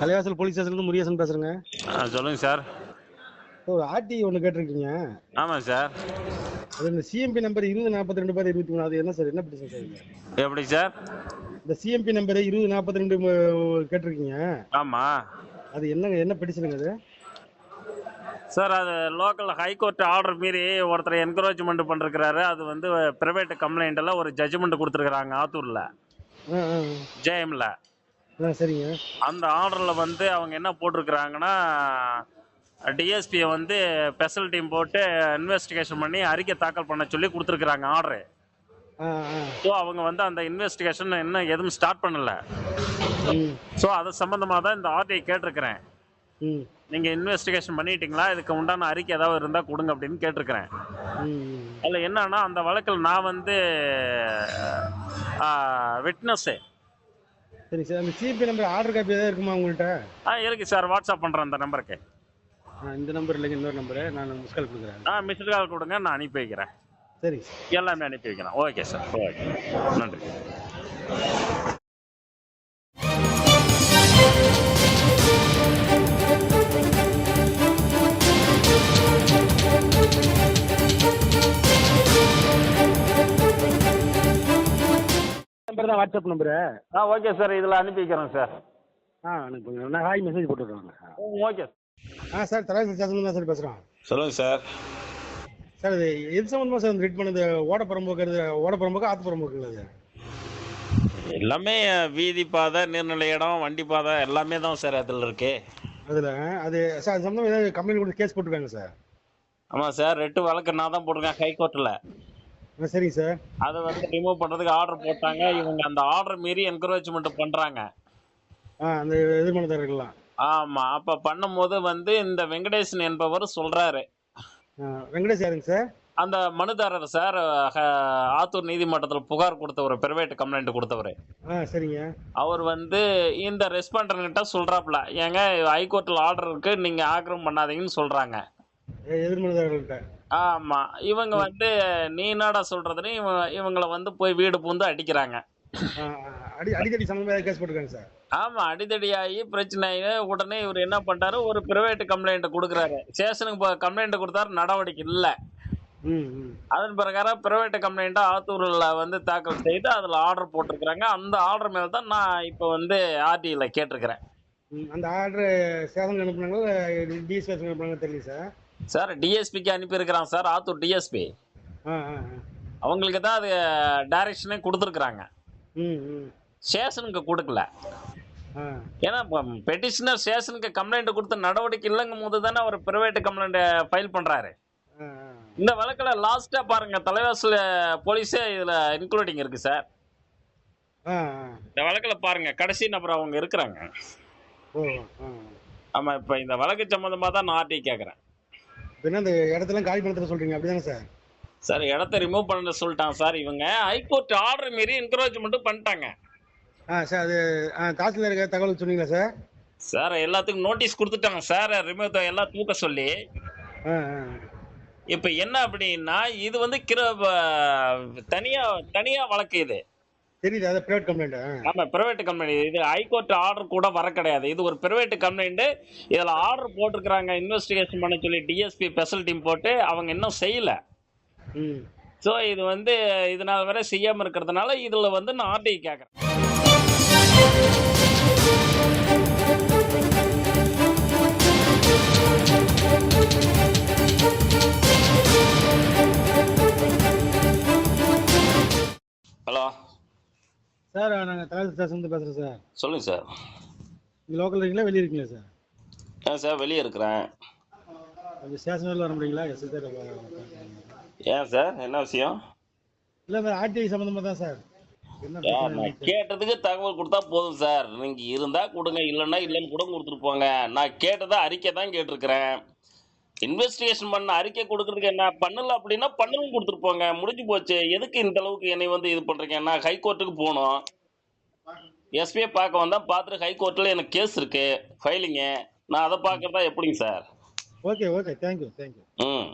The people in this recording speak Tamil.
தலைவாசல் போலீஸ் ஸ்டேஷன்லேருந்து முருகேசன் பேசுகிறேங்க ஆ சொல்லுங்கள் சார். ஒரு ஆர்டி ஒன்று கேட்டிருக்கீங்க. ஆமாம் சார். அது இந்த சிஎம்பி நம்பர் இருபது நாற்பத்தி ரெண்டு பார் இருபத்தி மூணு. அது என்ன சார் என்ன பிரச்சனை சார்? எப்படி சார்? இந்த சிஎம்பி நம்பர் இருபது நாற்பத்தி ரெண்டு கேட்டிருக்கீங்க. ஆமாம் அது என்னங்க என்ன பெட்டிஷனுங்க அது? சார் அது லோக்கல் ஹைகோர்ட் ஆர்டர் மீறி ஒருத்தர் என்கரேஜ்மெண்ட் பண்ணிருக்கிறாரு. அது வந்து ப்ரைவேட் கம்ப்ளைண்ட்டில் ஒரு ஜட்ஜ்மெண்ட் கொடுத்துருக்குறாங்க ஆத்தூரில். ஜேஎம்ல சரிங்க. அந்த ஆர்டரில் வந்து அவங்க என்ன போட்டிருக்கிறாங்கன்னா டிஎஸ்பியை வந்து ஸ்பெஷல் டீம் போட்டு இன்வெஸ்டிகேஷன் பண்ணி அறிக்கை தாக்கல் பண்ண சொல்லி கொடுத்துருக்குறாங்க ஆர்டரு ஸோ அவங்க வந்து அந்த இன்வெஸ்டிகேஷன் இன்னும் எதுவும் ஸ்டார்ட் பண்ணல. ஸோ அது சம்மந்தமாக தான் இந்த ஆர்டிஐ கேட்டிருக்கிறேன். நீங்கள் இன்வெஸ்டிகேஷன் பண்ணிட்டீங்களா? இதுக்கு உண்டான அறிக்கை ஏதாவது இருந்தால் கொடுங்க அப்படின்னு கேட்டிருக்கிறேன். அதில் என்னன்னா அந்த வழக்கில் நான் வந்து விட்னஸ்ஸு சரி சார் அந்த சிஎம்பி நம்பர் ஆர்டர் காப்பி ஏதாவது இருக்குமா உங்கள்கிட்ட ஆ இருக்கு சார். வாட்ஸ்அப் பண்ணுறேன் அந்த நம்பருக்கு. ஆ இந்த நம்பர் இல்லைங்க இன்னொரு நம்பரு. நான் மிஸ் கால் கொடுக்குறேன். ஆ மிஸ்டு கால் கொடுங்க நான் அனுப்பி வைக்கிறேன். சரிங்க சார். எல்லாமே அனுப்பி வைக்கிறேன். ஓகே சார் ஓகே நன்றி. நம்பர் தான் வாட்ஸ்அப் நம்பரு ஆ ஓகே சார் இதில் அனுப்பி வைக்கிறேன் சார் ஆ அனுப்புங்க நான் ஹாய் மெசேஜ் போட்டுவிட்றேங்க ஓகே ஆ சார் தலைவர் தான் சார் பேசுகிறோம் சொல்லுங்கள் சார் சார் இது எது சம்மந்தமாக சார் ரீட் பண்ணது? ஓட புறம்போக்கு ஓட புறம்போக்கு ஆத்து புறம்போக்குங்களா அது எல்லாமே வீதி பாதை நீர்நிலை இடம் வண்டி பாதை எல்லாமே தான் சார் அதில் இருக்கு. அதில் அது சார் அது சம்மந்தமாக ஏதாவது கம்ப்ளைண்ட் கொடுத்து கேஸ் போட்டுருக்காங்க சார் ஆமாம் சார் ரெட்டு வழக்கு நான் தான் போட்டிருக்கேன் ஹைகோர்ட்டில் சரிங்க சார் அதை வந்து ரிமூவ் பண்ணுறதுக்கு ஆர்டர் போட்டாங்க. இவங்க அந்த ஆர்டர் மீறி என்கரேஜ்மெண்ட் பண்ணுறாங்க ஆ அந்த எதிர்மனதாரர்கள்லாம் ஆமாம் அப்போ பண்ணும்போது வந்து இந்த வெங்கடேசன் என்பவர் சொல்கிறாரு ஆ வெங்கடேஷ் யாருங்க சார் அந்த மனுதாரர் சார் ஆத்தூர் நீதிமன்றத்தில் புகார் கொடுத்தவர் பிரைவேட் கம்ப்ளைண்ட் கொடுத்தவர். சரிங்க. அவர் வந்து இந்த ரெஸ்பாண்டர்கிட்ட சொல்கிறாப்புல ஏங்க ஹைகோர்ட்டில் ஆர்டர் இருக்கு நீங்கள் ஆக்கிரமம் பண்ணாதீங்கன்னு சொல்கிறாங்க ஆமாம் இவங்க வந்து நீ என்னடா சொல்கிறதுன்னு இவங்க இவங்கள வந்து போய் வீடு பூந்து அடிக்கிறாங்க. அடி அடிக்கடி சம்மந்தமாக ஏதாவது கேஸ் போட்டுருக்காங்க சார்? ஆமாம் அடிதடியாகி பிரச்சனை ஆகி உடனே இவர் என்ன பண்ணிட்டாரு ஒரு பிரைவேட் கம்ப்ளைண்ட் கொடுக்குறாரு. ஸ்டேஷனுக்கு கம்ப்ளைண்ட் கொடுத்தாரு. நடவடிக்கை இல்லை. அதன் பிரகாரம் பிரைவேட் கம்ப்ளைண்ட்டை ஆத்தூரில் வந்து தாக்கல் செய்து அதில் ஆர்டர் போட்டிருக்கிறாங்க. அந்த ஆர்டர் மேலே தான் நான் இப்போ வந்து ஆர்டியில் கேட்டிருக்கிறேன். அந்த ஆர்டர் ஸ்டேஷனுக்கு அனுப்புனாங்களா? டிஎஸ் ஸ்டேஷனுக்கு அனுப்புனாங்களா தெரியல சார். சார் டிஎஸ்பிக்கு அனுப்பியிருக்கிறான் சார் ஆத்தூர் டிஎஸ்பி. அவங்களுக்கு தான் அது டைரக்ஷனே கொடுத்துருக்குறாங்க. ம் ம். ஸ்டேஷனுக்கு கொடுக்கல. ஏன்னா பெட்டிஷனர் ஸ்டேஷனுக்கு கம்ப்ளைண்ட் கொடுத்த நடவடிக்கை இல்லைங்கும் போது தானே அவர் பிரைவேட் கம்ப்ளைண்ட் ஃபைல் பண்ணுறாரு. இந்த வழக்கில் லாஸ்ட்டாக பாருங்க தலைவாசல் போலீஸே இதில் இன்க்ளூடிங் இருக்கு சார். இந்த வழக்கில் பாருங்க கடைசி நபர் அவங்க இருக்கிறாங்க. ஆமாம் இப்போ இந்த வழக்கு சம்மந்தமாக தான் நான் ஆர்டி கேட்குறேன் என்ன அந்த இடத்தெல்லாம் காலி பண்ண சொல்கிறீங்க அப்படிதானே சார்? சார் இடத்த ரிமூவ் பண்ண சொல்லிட்டான் சார் இவங்க. ஹைகோர்ட் ஆர்டர் மீறி என்கரேஜ்மெண்ட்டும் பண்ணிட்டாங்க. ஆ சார் அது ஆ தாசில்தாருக்கு தகவல் சொன்னீங்களா சார்? சார் எல்லாத்துக்கும் நோட்டீஸ் கொடுத்துட்டாங்க சார். ரிமூவ் எல்லாம் தூக்க சொல்லி. இப்போ என்ன அப்படின்னா இது வந்து கிர தனியாக தனியாக வழக்கு இது. தெரியுது அது ப்ரைவேட் கம்ப்ளைண்ட் ஆமா பிரைவேட் கம்பெனி இது ஹைகோர்ட் ஆர்டர் கூட வர கிடையாது. இது ஒரு பிரைவேட் கம்ப்ளைண்ட் இதுல ஆர்டர் போட்டிருக்கிறாங்க இன்வெஸ்டிகேஷன் பண்ண சொல்லி டிஎஸ்பி ஸ்பெஷல் டீம் போட்டு அவங்க இன்னும் செய்யல. ஸோ இது வந்து இதனால் வரை செய்யாம இருக்கிறதுனால இதுல வந்து நான் ஆர்டிஐ கேட்கறேன் ஹலோ தலைவர் ஸ்டேஷன் பேசுகிறோம் சார். சொல்லுங்க சார். நீங்கள் லோக்கல் இருக்கீங்களா? வெளியே இருக்கீங்களா சார்? ஏன் சார் வெளியே இருக்கிறேன். அந்த ஸ்டேஷன் வர முடியுங்களா? எஸ் சார் ஏன் சார்? என்ன விஷயம்? இல்லை சார் ஆர்டிஐ சம்மந்தமாக தான் சார். நான் கேட்டதுக்கு தகவல் கொடுத்தா போதும் சார். நீங்க இருந்தா கொடுங்க இல்லைன்னா இல்லைன்னு கூட கொடுத்துட்டு போங்க. நான் கேட்டதா அறிக்கை தான் கேட்டிருக்கிறேன். இன்வெஸ்டிகேஷன் பண்ண அறிக்கை கொடுக்கறதுக்கு என்ன பண்ணல அப்படின்னா பண்ணலும் கொடுத்துட்டு போங்க. முடிஞ்சு போச்சு. எதுக்கு இந்த அளவுக்கு என்னை வந்து இது பண்றீங்க? நான் ஹைகோர்ட்டுக்கு போகணும். எஸ்பியை பார்க்க வந்தா பார்த்துட்டு ஹைகோர்ட்டில் எனக்கு கேஸ் இருக்கு. ஃபைலிங்கு நான் அதை பார்க்கறதா எப்படிங்க sir? Okay okay thank you thank you ம்.